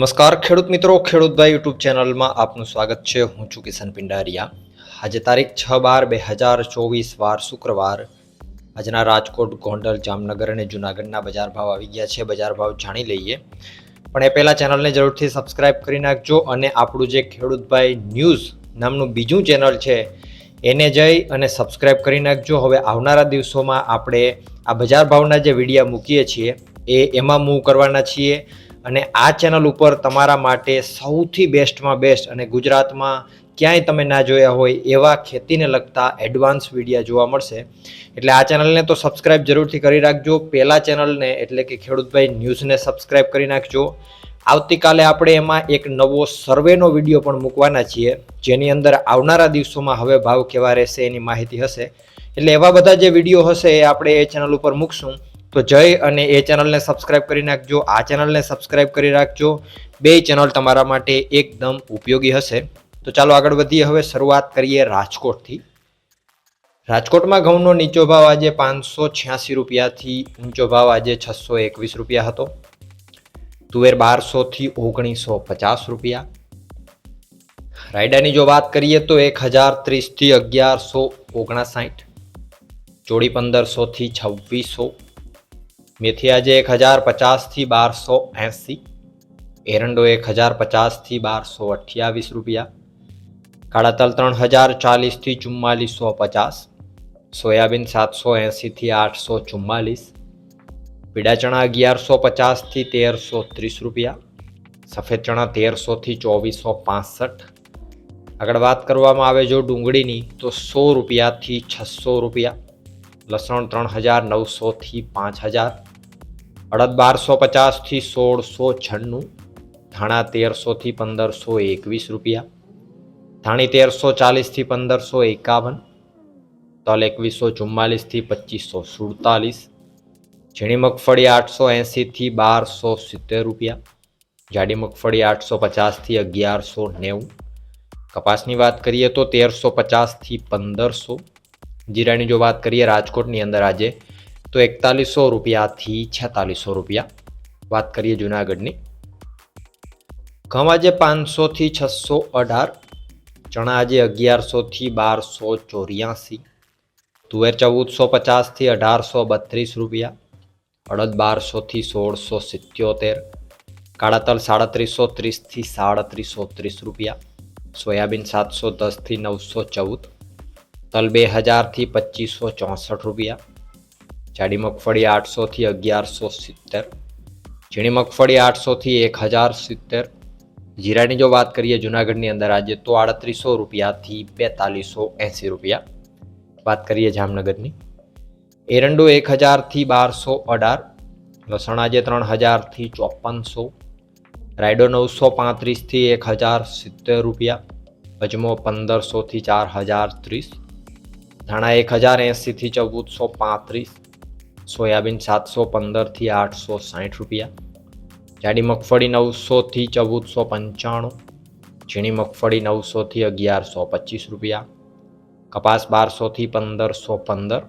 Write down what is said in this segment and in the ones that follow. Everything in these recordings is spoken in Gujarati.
નમસ્કાર, ખેડૂત મિત્રો. ખેડૂતભાઈ યુટ્યુબ ચેનલમાં આપનું સ્વાગત છે. હું છું કિશન પિંડારિયા. આજે તારીખ છ બાર બે હજાર ચોવીસ, વાર શુક્રવાર. આજના રાજકોટ, ગોંડલ, જામનગર અને જૂનાગઢના બજાર ભાવ આવી ગયા છે. બજાર ભાવ જાણી લઈએ. પણ એ પહેલાં ચેનલને જરૂરથી સબસ્ક્રાઇબ કરી નાખજો અને આપણું જે ખેડૂતભાઈ ન્યૂઝ નામનું બીજું ચેનલ છે, એને જઈ અને સબસ્ક્રાઇબ કરી નાખજો. હવે આવનારા દિવસોમાં આપણે આ બજાર ભાવના જે વિડીયા મૂકીએ છીએ, એ એમાં મૂવ કરવાના છીએ. અને આ ચેનલ ઉપર તમારા માટે સૌથી બેસ્ટમાં બેસ્ટ અને ગુજરાતમાં ક્યાંય તમે ના જોયા હોય એવા ખેતીને લગતા એડવાન્સ વિડીયા જોવા મળશે. એટલે આ ચેનલને તો સબસ્ક્રાઇબ જરૂરથી કરી રાખજો. પહેલા ચેનલને એટલે કે ખેડૂતભાઈ ન્યૂઝને સબસ્ક્રાઇબ કરી નાખજો. આવતીકાલે આપણે એમાં એક નવો સર્વેનો વીડિયો પણ મૂકવાના છીએ, જેની અંદર આવનારા દિવસોમાં હવે ભાવ કેવા રહેશે એની માહિતી હશે. એટલે એવા બધા જે વીડિયો હશે એ આપણે એ ચેનલ ઉપર મૂકશું. તો જય અને એ ચેનલને સબસ્ક્રાઇબ કરી નાખજો. આ ચેનલને સબસ્ક્રાઇબ કરી રાખજો. બે ચેનલ તમારા માટે એકદમ ઉપયોગી હશે. તો ચાલો આગળ વધીએ. હવે શરૂઆત કરીએ રાજકોટથી. રાજકોટમાં ઘઉંનો નીચો ભાવ આજે પાંચસો છ્યાસી રૂપિયાથી ઊંચો ભાવ આજે છસો એકવીસ રૂપિયા હતો. તુવેર બારસોથી ઓગણીસો પચાસ રૂપિયા. રાયડાની જો વાત કરીએ તો એક હજાર ત્રીસથી અગિયારસો ઓગણસાઠ. ચોડી પંદરસોથી છવ્વીસો. મેથી આજે એક હજાર પચાસથી બારસો એંસી, એરંડો એક હજાર પચાસથી બારસો અઠ્યાવીસ રૂપિયા કાળા તલ ત્રણ હજાર ચાલીસથી ચુમ્માલીસો પચાસ, સોયાબીન સાતસો એંસીથી આઠસો ચુમ્માલીસ પીડા ચણા અગિયારસો પચાસથી તેરસો ત્રીસ રૂપિયા, સફેદ ચણા તેરસોથી ચોવીસો પાસઠ. આગળ વાત કરવામાં આવે જો ડુંગળીની, તો સો રૂપિયાથી છસો રૂપિયા, લસણ ત્રણ હજાર નવસોથી પાંચ હજાર અડદ બારસો પચાસથી સોળસો છન્નું, ધાણા તેરસોથી પંદરસો એકવીસ રૂપિયા, ધાણી તેરસો ચાલીસથી પંદરસો એકાવન, તલ એકવીસો ચુમ્માલીસથી પચીસો સુડતાલીસ, ઝીણી મગફળી આઠસો એંસીથી બારસો સિત્તેર રૂપિયા, જાડી મગફળી આઠસો પચાસથી અગિયારસો નેવું. કપાસની વાત કરીએ તો તેરસો પચાસથી પંદરસો. જીરાની જો વાત કરીએ, રાજકોટની અંદર આજે તો એકતાલીસો રૂપિયાથી છેતાલીસો રૂપિયા. વાત કરીએ જુનાગઢની. ઘઉં આજે પાંચસોથી છસો અઢાર ચણા આજે અગિયારસોથી બારસો ચોર્યાસી, તુવેર ચૌદસો પચાસથી અઢારસો બત્રીસ રૂપિયા, અડદ બારસોથી સોળસો સિત્યોતેર, કાળા તલ સાડત્રીસો ત્રીસથી સાડત્રીસો ત્રીસ રૂપિયા, સોયાબીન સાતસો દસથી નવસો ચૌદ, તલ બે હજારથી પચીસો ચોસઠ રૂપિયા જાડી મગફળી આઠસોથી અગિયારસો સિત્તેર, ઝીણી મગફળી આઠસોથી એક હજાર સિત્તેર. જીરાની જો વાત કરીએ જુનાગઢની અંદર આજે તો આડત્રીસો રૂપિયાથી બેતાલીસો એંસી રૂપિયા. વાત કરીએ જામનગરની. એરંડો એક હજારથી બારસો અઢાર, લસણ આજે ત્રણ હજારથી ચોપનસો, રાયડો નવસો પાંત્રીસથી એક હજાર સિત્તેર રૂપિયા, અજમો પંદરસોથી ચાર હજાર ત્રીસ, ધાણા એક હજાર એંસીથી ચૌદસો પાંત્રીસ સોયાબીન સાતસો પંદરથી આઠસો સાઠ રૂપિયા. જાડી મગફળી નવસોથી ચૌદસો પંચાણું. ઝીણી મગફળી નવસોથી અગિયારસો પચીસ રૂપિયા. કપાસ બારસોથી પંદરસો પંદર.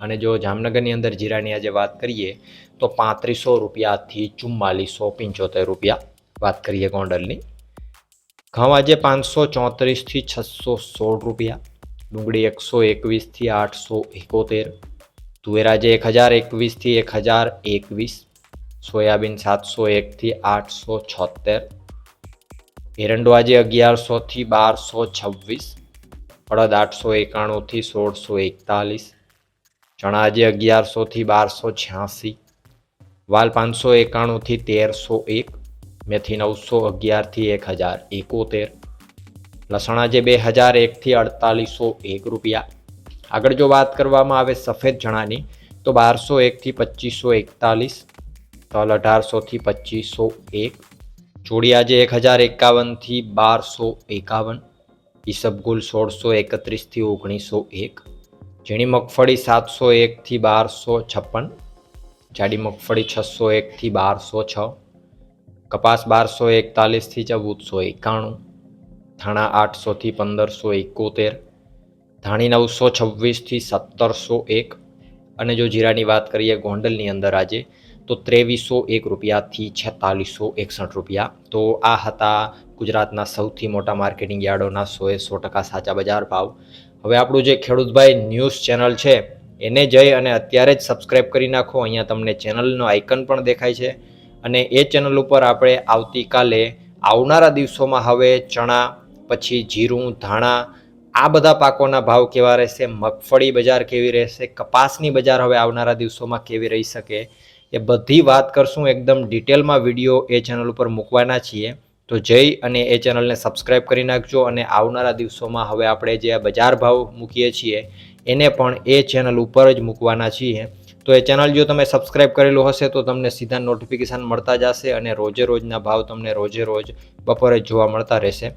અને જો જામનગરની અંદર જીરાની આજે વાત કરીએ, તો પાંત્રીસો રૂપિયાથી ચુમ્માલીસો પંચોતેર રૂપિયા વાત કરીએ ગોંડલની. ઘઉં આજે પાંચસો ચોત્રીસથી છસો સોળ રૂપિયા. ડુંગળી એકસો એકવીસથી આઠસો એકોતેર. તુવેર આજે એક હજાર એકવીસથી એક હજાર એકવીસ, સોયાબીન સાતસો એકથી આઠસો છોતેર, એરંડો આજે અગિયારસોથી બારસો છવ્વીસ, અડદ આઠસો એકાણુંથી સોળસો એકતાલીસ, ચણા આજે અગિયારસોથી બારસો છ્યાસી, વાલ પાંચસો એકાણુંથી તેરસો એક, મેથી નવસો અગિયારથી એક હજાર એકોતેર, લસણ આજે બે હજાર એકથી અડતાલીસો એક રૂપિયા આગળ જો વાત કરવામાં આવે સફેદ ચણાની તો બારસો એકથી પચીસો એકતાલીસ, તલ અઢારસોથી પચીસો એક, જોડી આજે એક હજાર એકાવનથી બારસો એકાવન ઈસબગુલ સોળસો એકત્રીસથી ઓગણીસો એક ઝીણી મગફળી સાતસો એકથી બારસો છપ્પન, જાડી મગફળી છસો એકથી બારસો છ, કપાસ બારસો એકતાલીસથી ચૌદસો એકાણું, ધાણા આઠસોથી પંદરસો એકોતેર ધાણી નવસો છવ્વીસથી સત્તરસો એક. અને જો જીરાની વાત કરીએ ગોંડલની અંદર આજે, તો ત્રેવીસો એક રૂપિયાથી છેતાલીસો એકસઠ રૂપિયા. તો આ હતા ગુજરાતના સૌથી મોટા માર્કેટિંગ યાર્ડોના સોએ સો ટકા સાચા બજાર ભાવ. હવે આપણું જે ખેડૂતભાઈ ન્યૂઝ ચેનલ છે, એને જઈ અને અત્યારે જ સબસ્ક્રાઈબ કરી નાખો. અહીંયા તમને ચેનલનો આઇકન પણ દેખાય છે. અને એ ચેનલ ઉપર આપણે આવતીકાલે આવનારા દિવસોમાં હવે ચણા, પછી જીરું, ધાણા આ બધા પાકોના ભાવ કેવા રહેશે? મગફળી બજાર કેવી રહેશે? કપાસની બજાર હવે આવનારા દિવસોમાં કેવી રહી શકે? એ બધી વાત કરશું એકદમ ડિટેલમાં વીડિયો એ ચેનલ ઉપર મૂકવાના છીએ. તો જઈ અને એ ચેનલને સબસ્ક્રાઈબ કરી નાખજો અને આવનારા દિવસોમાં હવે આપણે જે બજાર ભાવ મૂકીએ છીએ, એને પણ એ ચેનલ ઉપર જ મૂકવાના છીએ. તો એ ચેનલ જો તમે સબસ્ક્રાઇબ કરેલું હશે તો તમને સીધા નોટિફિકેશન મળતા જશે અને રોજે રોજના ભાવ તમને રોજે રોજ બપોરે જોવા મળતા રહેશે.